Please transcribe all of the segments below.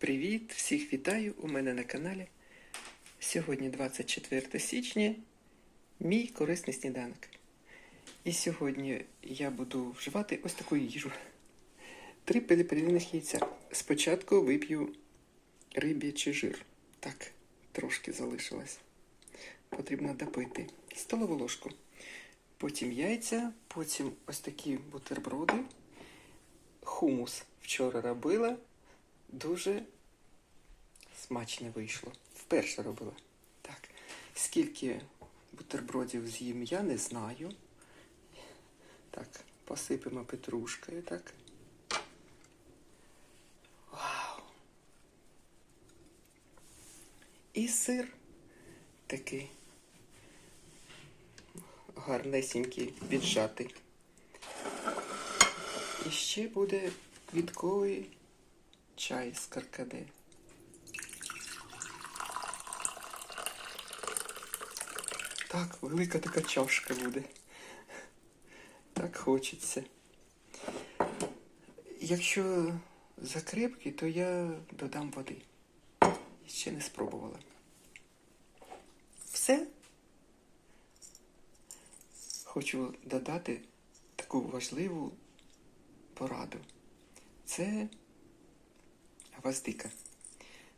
Привіт! Всіх вітаю у мене на каналі. Сьогодні 24 січня, мій корисний сніданок. І сьогодні я буду вживати ось таку їжу. Три перепелиних яйця. Спочатку вип'ю риб'ячий жир. Так, трошки залишилось. Потрібно допити. Столову ложку. Потім яйця, потім ось такі бутерброди. Хумус вчора робила. Дуже смачно вийшло. Вперше робила. Так. Скільки бутербродів з'їм, я не знаю. Так, посипемо петрушкою, так. Вау. І сир такий гарнесенький, піджатий. І ще буде квітковий чай з каркаде. Так, велика така чашка буде. Так хочеться. Якщо закрепкі, то я додам води. Ще не спробувала. Все. Хочу додати таку важливу пораду. Це гвоздика.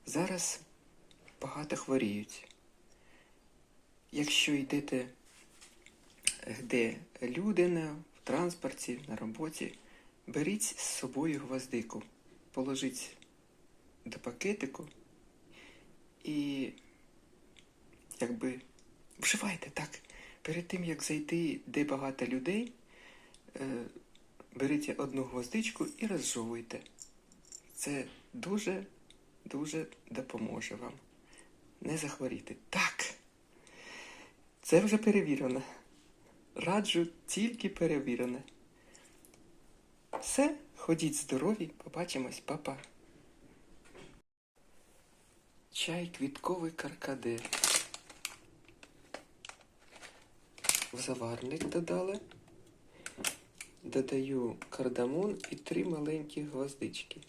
Зараз багато хворіють. Якщо йдете де люди на в транспорті, на роботі, беріть з собою гвоздику, положіть до пакетику і якби вживайте так. Перед тим, як зайти, де багато людей, е, беріть одну гвоздичку і розжовуйте. Це дуже, дуже допоможе вам не захворіти. Так. Це вже перевірено. Раджу тільки перевірене. Все, ходіть здорові, побачимось, папа. Чай квітковий каркаде. В заварник додали. Додаю кардамон і три маленькі гвоздички.